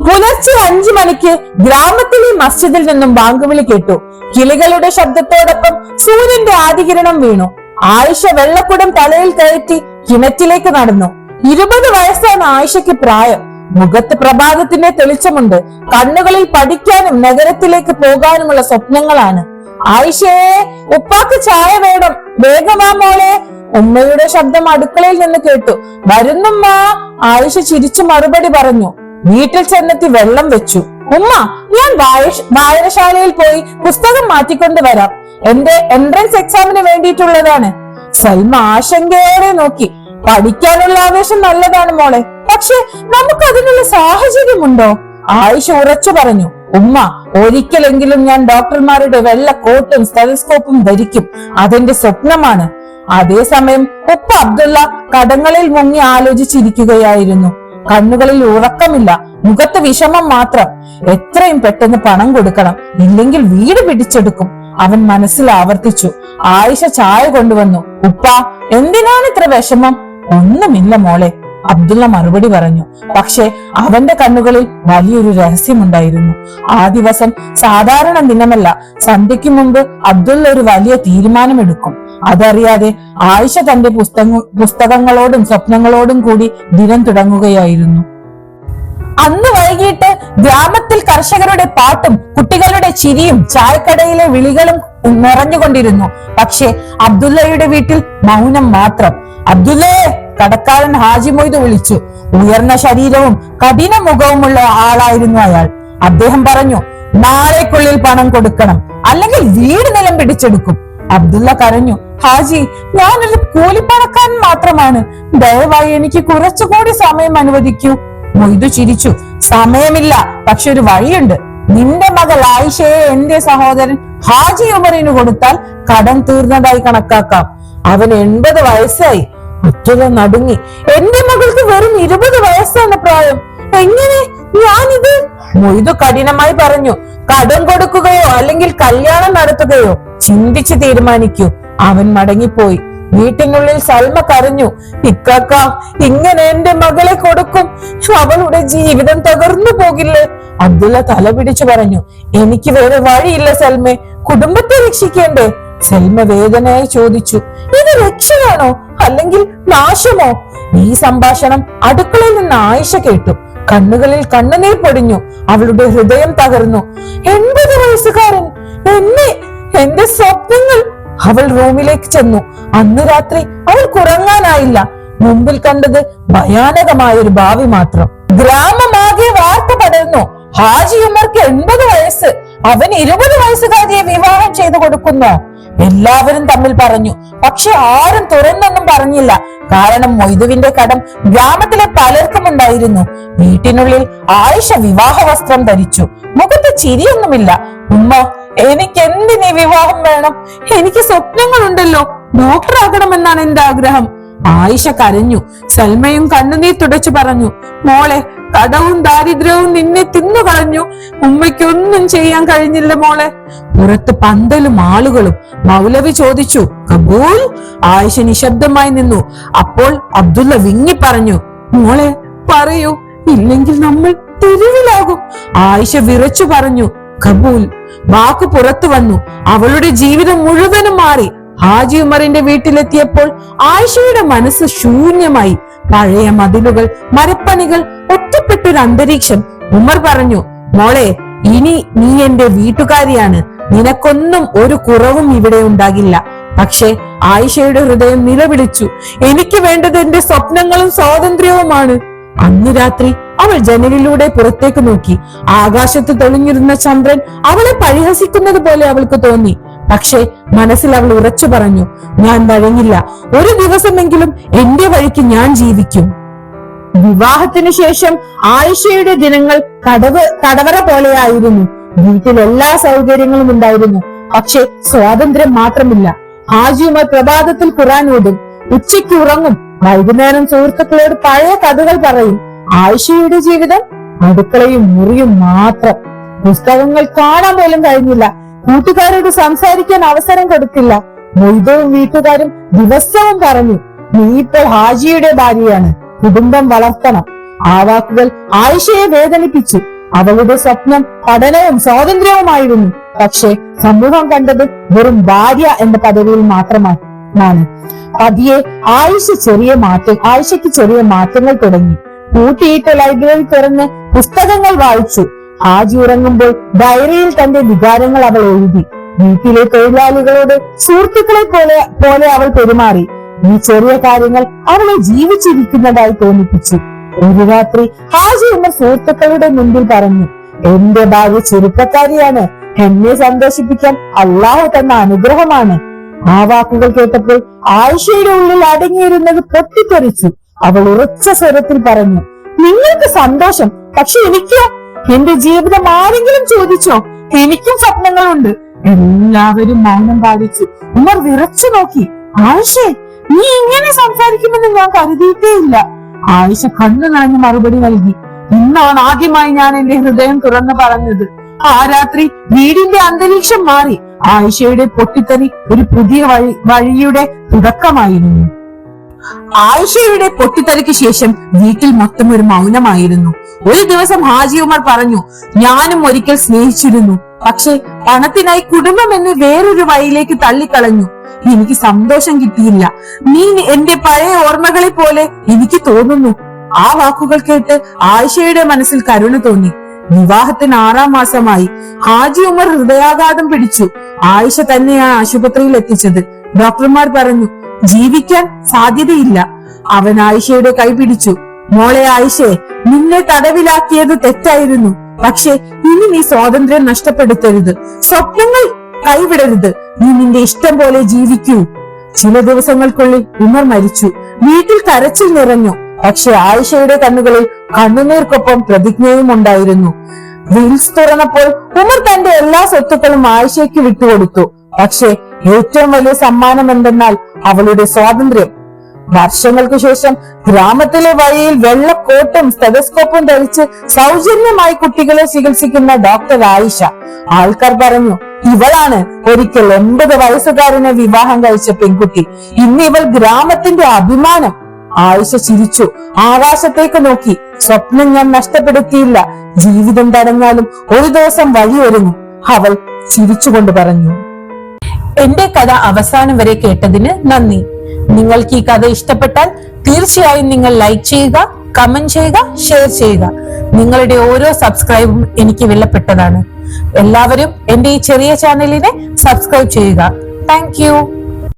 പുലർച്ചെ അഞ്ചു മണിക്ക് ഗ്രാമത്തിലെ മസ്ജിദിൽ നിന്നും ബാങ്കുവിളി കേട്ടു. കിളികളുടെ ശബ്ദത്തോടൊപ്പം സൂര്യന്റെ ആദികിരണം വീണു. ആയിഷ വെള്ളക്കുടം തലയിൽ കയറ്റി കിണറ്റിലേക്ക് നടന്നു. ഇരുപത് വയസ്സാണ് ആയിഷയ്ക്ക് പ്രായം. മുഖത്ത് പ്രഭാതത്തിന്റെ തെളിച്ചമുണ്ട്. കണ്ണുകളിൽ പഠിക്കാനും നഗരത്തിലേക്ക് പോകാനുമുള്ള സ്വപ്നങ്ങളാണ്. ആയിഷയെ ഉപ്പാക്ക് ചായ വേണം. വേഗമാ മോളെ. ഉമ്മയുടെ ശബ്ദം അടുക്കളയിൽ നിന്ന് കേട്ടു. വരുന്നുമ്മ. ആയിഷ ചിരിച്ചു മറുപടി പറഞ്ഞു. വീട്ടിൽ ചെന്നെത്തി വെള്ളം വെച്ചു. ഉമ്മ ഞാൻ വായ- വായനശാലയിൽ പോയി പുസ്തകം മാറ്റിക്കൊണ്ട് വരാം. എന്റെ എൻട്രൻസ് എക്സാമിന് വേണ്ടിയിട്ടുള്ളതാണ്. സൽമ ആശങ്കയോടെ നോക്കി. പഠിക്കാനുള്ള ആവേശം നല്ലതാണ് മോളെ. പക്ഷെ നമുക്ക് അതിനുള്ള സാഹചര്യമുണ്ടോ? ആയിഷ ഉറച്ചു പറഞ്ഞു. ഉമ്മ ഒരിക്കലെങ്കിലും ഞാൻ ഡോക്ടർമാരുടെ വെള്ള കോട്ടും സ്റ്റെലസ്കോപ്പും ധരിക്കും. അതെന്റെ സ്വപ്നമാണ്. അതേസമയം ഉപ്പ അബ്ദുള്ള കടങ്ങളിൽ മുങ്ങി ആലോചിച്ചിരിക്കുകയായിരുന്നു. കണ്ണുകളിൽ ഉറക്കമില്ല. മുഖത്ത് വിഷമം മാത്രം. എത്രയും പെട്ടെന്ന് പണം കൊടുക്കണം. ഇല്ലെങ്കിൽ വീട് പിടിച്ചെടുക്കും. അവൻ മനസ്സിൽ ആവർത്തിച്ചു. ആയിഷ ചായ കൊണ്ടുവന്നു. ഉപ്പ എന്തിനാണ് ഇത്ര വിഷമം? ഒന്നുമില്ല മോളെ അബ്ദുള്ള മറുപടി പറഞ്ഞു. പക്ഷെ അവന്റെ കണ്ണുകളിൽ വലിയൊരു രഹസ്യമുണ്ടായിരുന്നു. ആ ദിവസം സാധാരണ ദിനമല്ല. സന്ധ്യയ്ക്ക് മുമ്പ് അബ്ദുള്ള ഒരു വലിയ തീരുമാനമെടുക്കും. അതറിയാതെ ആയിഷ തന്റെ പുസ്തക പുസ്തകങ്ങളോടും സ്വപ്നങ്ങളോടും കൂടി ദിനം തുടങ്ങുകയായിരുന്നു. അന്ന് വൈകിട്ട് ഗ്രാമത്തിൽ കർഷകരുടെ പാട്ടും കുട്ടികളുടെ ചിരിയും ചായക്കടയിലെ വിളികളും നിറഞ്ഞുകൊണ്ടിരുന്നു. പക്ഷേ അബ്ദുല്ലയുടെ വീട്ടിൽ മൗനം മാത്രം. അബ്ദുള്ളേ കടക്കാരൻ ഹാജി മൊയ്ത് വിളിച്ചു. ഉയർന്ന ശരീരവും കഠിന മുഖവുമുള്ള ആളായിരുന്നു അയാൾ. അദ്ദേഹം പറഞ്ഞു നാളേക്കുള്ളിൽ പണം കൊടുക്കണം. അല്ലെങ്കിൽ വീട് നിലം പിടിച്ചെടുക്കും. അബ്ദുള്ള കരഞ്ഞു. ഹാജി ഞാനൊരു കൂലിപ്പണക്കാരൻ മാത്രമാണ്. ദയവായി എനിക്ക് കുറച്ചുകൂടി സമയം അനുവദിക്കൂ. മൊയ്തു ചിരിച്ചു. സമയമില്ല പക്ഷെ ഒരു വഴിയുണ്ട്. നിന്റെ മകൾ ആയിഷയെ എന്റെ സഹോദരൻ ഹാജി ഉമറിന് കൊടുത്താൽ കടം തീർന്നതായി കണക്കാക്കാം. അവൻ എൺപത് വയസ്സായി. അത്ര നടുങ്ങി. എന്റെ മകൾക്ക് വെറും ഇരുപത് വയസ്സാണ് പ്രായം. എങ്ങനെ? ഞാനിത്? മൊയ്തു കഠിനമായി പറഞ്ഞു. കടം കൊടുക്കുകയോ അല്ലെങ്കിൽ കല്യാണം നടത്തുകയോ ചിന്തിച്ച് തീരുമാനിക്കൂ. അവൻ മടങ്ങിപ്പോയി. വീട്ടിനുള്ളിൽ സൽമ കരഞ്ഞു. ഇക്കാക്ക ഇങ്ങനെ എന്റെ മകളെ കൊടുക്കും. അവളുടെ ജീവിതം തകർന്നു പോകില്ലേ? അബ്ദുള്ള തല പിടിച്ചു പറഞ്ഞു. എനിക്ക് വേറെ വഴിയില്ല സൽമെ. കുടുംബത്തെ രക്ഷിക്കേണ്ടേ? സൽമ വേദനയായി ചോദിച്ചു. ഇത് രക്ഷയാണോ? അല്ലെങ്കിൽ നാശമോ? ഈ സംഭാഷണം അടുക്കളയിൽ നിന്ന് ആയിഷ കേട്ടു. കണ്ണുകളിൽ കണ്ണുനീർ പൊടിഞ്ഞു. അവളുടെ ഹൃദയം തകർന്നു. എൺപത് വയസ്സുകാരൻ എന്നെ എന്റെ സ്വപ്നങ്ങൾ അവൾ റൂമിലേക്ക് ചെന്നു. അന്ന് രാത്രി അവൾ കുറങ്ങാനായില്ല മുമ്പിൽ കണ്ടത് ഭയാനകമായ ഒരു ഭാവി മാത്രം. ഗ്രാമമാകെ വാർത്ത പടർന്നു ഹാജി ഉമർക്ക് എൺപത് വയസ്സ്. അവൻ ഇരുപത് വയസ്സുകാരിയെ വിവാഹം ചെയ്തു കൊടുക്കുന്നു. എല്ലാവരും തമ്മിൽ പറഞ്ഞു പക്ഷെ ആരും തുറന്നൊന്നും പറഞ്ഞില്ല. കാരണം മൊയ്തുവിന്റെ കടം ഗ്രാമത്തിലെ പലർക്കും ഉണ്ടായിരുന്നു. വീട്ടിനുള്ളിൽ ആയിഷ വിവാഹ വസ്ത്രം ധരിച്ചു. മുഖത്ത് ചിരിയൊന്നുമില്ല. ഉമ്മ എനിക്ക് എന്തിനീ വിവാഹം വേണം? എനിക്ക് സ്വപ്നങ്ങളുണ്ടല്ലോ. ഡോക്ടർ ആകണമെന്നാണ് എന്റെ ആഗ്രഹം. ആയിഷ കരഞ്ഞു. സൽമയും കണ്ണുനീർ തുടച്ചു പറഞ്ഞു. മോളെ കടവും ദാരിദ്ര്യവും നിന്നെ തിന്നു കളഞ്ഞു ഉമ്മയ്ക്കൊന്നും ചെയ്യാൻ കഴിഞ്ഞില്ല മോളെ. പുറത്ത് പന്തലും ആളുകളും. മൗലവി ചോദിച്ചു കബൂൽ? ആയിഷ നിശബ്ദമായി നിന്നു. അപ്പോൾ അബ്ദുള്ള വിങ്ങി പറഞ്ഞു മോളെ പറയൂ. ഇല്ലെങ്കിൽ നമ്മൾ തെരുവിലാകും. ആയിഷ വിറച്ചു പറഞ്ഞു കബൂൽ. വാക്ക് പുറത്തു വന്നു. അവളുടെ ജീവിതം മുഴുവനും മാറി. ഹാജി ഉമറിന്റെ വീട്ടിലെത്തിയപ്പോൾ ആയിഷയുടെ മനസ്സ് ശൂന്യമായി. പഴയ മതിലുകൾ മരപ്പണികൾ ഒറ്റപ്പെട്ടൊരു അന്തരീക്ഷം. ഉമർ പറഞ്ഞു മോളെ ഇനി നീ എന്റെ വീട്ടുകാരിയാണ്. നിനക്കൊന്നും ഒരു കുറവും ഇവിടെ ഉണ്ടാകില്ല. പക്ഷേ ആയിഷയുടെ ഹൃദയം നിലവിളിച്ചു. എനിക്ക് വേണ്ടത് എന്റെ സ്വപ്നങ്ങളും സ്വാതന്ത്ര്യവുമാണ്. അന്ന് രാത്രി അവൾ ജനലിലൂടെ പുറത്തേക്ക് നോക്കി. ആകാശത്ത് തെളിഞ്ഞിരുന്ന ചന്ദ്രൻ അവളെ പരിഹസിക്കുന്നത് പോലെ അവൾക്ക് തോന്നി. പക്ഷേ മനസ്സിൽ അവൾ ഉറച്ചു പറഞ്ഞു ഞാൻ വഴങ്ങില്ല. ഒരു ദിവസമെങ്കിലും എന്റെ വഴിക്ക് ഞാൻ ജീവിക്കും. വിവാഹത്തിനു ശേഷം ആയിഷയുടെ ദിനങ്ങൾ കടവ് കടവറ പോലെയായിരുന്നു. വീട്ടിൽ എല്ലാ സൗകര്യങ്ങളും ഉണ്ടായിരുന്നു. പക്ഷെ സ്വാതന്ത്ര്യം മാത്രമില്ല. ഹാജിയുമായി പ്രഭാതത്തിൽ ഖുറാൻ ഓടും ഉച്ചയ്ക്ക് ഉറങ്ങും. വൈകുന്നേരം സുഹൃത്തുക്കളോട് പഴയ കഥകൾ പറയും. ആയിഷയുടെ ജീവിതം അടുക്കളയും മുറിയും മാത്രം. പുസ്തകങ്ങൾ കാണാൻ പോലും കഴിഞ്ഞില്ല. കൂട്ടുകാരോട് സംസാരിക്കാൻ അവസരം കൊടുക്കില്ല മൊയ്തവും വീട്ടുകാരും ദിവസവും പറഞ്ഞു നീ ഇപ്പോൾ ഹാജിയുടെ ഭാര്യയാണ്. കുടുംബം വളർത്തണം. ആ വാക്കുകൾ ആയിഷയെ വേദനിപ്പിച്ചു. അവളുടെ സ്വപ്നം പഠനവും സ്വാതന്ത്ര്യവുമായിരുന്നു. പക്ഷേ സമൂഹം കണ്ടത് വെറും ഭാര്യ എന്ന പദവിയിൽ മാത്രമാണ്. പതിയെ ആയിഷ ചെറിയ മാറ്റം ആയിഷയ്ക്ക് ചെറിയ മാറ്റങ്ങൾ തുടങ്ങി. കൂട്ടിയിട്ട ലൈബ്രറി തുറന്ന് പുസ്തകങ്ങൾ വായിച്ചു. ഹാജി ഉറങ്ങുമ്പോൾ ഡയറിയിൽ തന്റെ വികാരങ്ങൾ അവൾ എഴുതി. വീട്ടിലെ തൊഴിലാളികളോട് സുഹൃത്തുക്കളെ പോലെ പോലെ അവൾ പെരുമാറി. ഈ ചെറിയ കാര്യങ്ങൾ അവളെ ജീവിച്ചിരിക്കുന്നതായി തോന്നിപ്പിച്ചു. ഒരു രാത്രി ഹാജി എന്ന സുഹൃത്തുക്കളുടെ മുൻപിൽ പറഞ്ഞു എന്റെ ഭാര്യ ചെറുപ്പക്കാരിയാണ്. എന്നെ സന്തോഷിപ്പിക്കാൻ അള്ളാഹു തന്ന അനുഗ്രഹമാണ്. ആ വാക്കുകൾ കേട്ടപ്പോൾ ആയിഷയുടെ ഉള്ളിൽ അടങ്ങിയിരുന്നത് പൊട്ടിത്തെറിച്ചു. അവൾ ഉറച്ച സ്വരത്തിൽ പറഞ്ഞു നിങ്ങൾക്ക് സന്തോഷം പക്ഷെ എനിക്കോ? എന്റെ ജീവിതം ആരെങ്കിലും ചോദിച്ചോ? എനിക്കും സ്വപ്നങ്ങളുണ്ട്. എല്ലാവരും മൗനം പാലിച്ചു. ഉമർ വിറച്ചു നോക്കി ആയിഷേ നീ ഇങ്ങനെ സംസാരിക്കുമെന്ന് ഞാൻ കരുതിയിട്ടേ ഇല്ല ആയിഷ കണ്ണു നിറഞ്ഞ് മറുപടി നൽകി ഇന്നാണ് ആദ്യമായി ഞാൻ എന്റെ ഹൃദയം തുറന്നു പറഞ്ഞത്. ആ രാത്രി വീടിന്റെ അന്തരീക്ഷം മാറി ആയിഷയുടെ പൊട്ടിത്തെറി ഒരു പുതിയ വഴി വഴിയുടെ തുടക്കമായിരുന്നു. ആയിഷയുടെ പൊട്ടിത്തെറിക്ക് ശേഷം വീട്ടിൽ മൊത്തം ഒരു മൗനമായിരുന്നു. ഒരു ദിവസം ഹാജി ഉമർ പറഞ്ഞു ഞാനും ഒരിക്കൽ സ്നേഹിച്ചിരുന്നു. പക്ഷെ പണത്തിനായി കുടുംബം എന്നെ വേറൊരു വഴിയിലേക്ക് തള്ളിക്കളഞ്ഞു. എനിക്ക് സന്തോഷം കിട്ടിയില്ല. നീ എന്റെ പഴയ ഓർമ്മകളെ പോലെ എനിക്ക് തോന്നുന്നു. ആ വാക്കുകൾ കേട്ട് ആയിഷയുടെ മനസ്സിൽ കരുണ തോന്നി. വിവാഹത്തിന് ആറാം മാസമായി. ഹാജി ഉമർ ഹൃദയാഘാതം പിടിച്ചു. ആയിഷ തന്നെയാണ് ആശുപത്രിയിൽ എത്തിച്ചത്. ഡോക്ടർമാർ പറഞ്ഞു ജീവിക്കാൻ സാധ്യതയില്ല. അവൻ ആയിഷയുടെ കൈ പിടിച്ചു. മോളെ ആയിഷേ നിന്നെ തടവിലാക്കിയത് തെറ്റായിരുന്നു. പക്ഷെ ഇനി നീ സ്വാതന്ത്ര്യം നഷ്ടപ്പെടുത്തരുത്. സ്വപ്നങ്ങൾ കൈവിടരുത്. നീ നിന്റെ ഇഷ്ടം പോലെ ജീവിക്കൂ. ചില ദിവസങ്ങൾക്കുള്ളിൽ ഉമർ മരിച്ചു. വീട്ടിൽ കരച്ചിൽ നിറഞ്ഞു. പക്ഷെ ആയിഷയുടെ കണ്ണുകളിൽ കണ്ണുനീർക്കൊപ്പം പ്രതിജ്ഞയും ഉണ്ടായിരുന്നു. വീൽസ് തുറന്നപ്പോൾ ഉമർ തന്റെ എല്ലാ സ്വത്തുക്കളും ആയിഷയ്ക്ക് വിട്ടുകൊടുത്തു. പക്ഷെ ഏറ്റവും വലിയ സമ്മാനം എന്തെന്നാൽ അവളുടെ സ്വാതന്ത്ര്യം. വർഷങ്ങൾക്ക് ശേഷം ഗ്രാമത്തിലെ വഴിയിൽ വെള്ളക്കോട്ടും സ്റ്റെതസ്കോപ്പും ധരിച്ച് സൗജന്യമായി കുട്ടികളെ ചികിത്സിക്കുന്ന ഡോക്ടർ ആയിഷ. ആൾക്കാർ പറഞ്ഞു ഇവളാണ് ഒരിക്കൽ എൺപത് വയസ്സുകാരനെ വിവാഹം കഴിച്ച പെൺകുട്ടി. ഇന്ന് ഇവൾ ഗ്രാമത്തിന്റെ അഭിമാനം. ആയിഷ ചിരിച്ചു ആകാശത്തേക്ക് നോക്കി. സ്വപ്നം ഞാൻ നഷ്ടപ്പെടുത്തിയില്ല. ജീവിതം തടഞ്ഞാലും ഒരു ദിവസം വഴിയൊരുങ്ങും. അവൾ ചിരിച്ചുകൊണ്ട് പറഞ്ഞു. എന്റെ കഥ അവസാനം വരെ കേട്ടതിന് നന്ദി. നിങ്ങൾക്ക് ഈ കഥ ഇഷ്ടപ്പെട്ടാൽ തീർച്ചയായും നിങ്ങൾ ലൈക്ക് ചെയ്യുക കമന്റ് ചെയ്യുക ഷെയർ ചെയ്യുക. നിങ്ങളുടെ ഓരോ സബ്സ്ക്രൈബും എനിക്ക് വിലപ്പെട്ടതാണ്. എല്ലാവരും എന്റെ ഈ ചെറിയ ചാനലിനെ സബ്സ്ക്രൈബ് ചെയ്യുക. താങ്ക്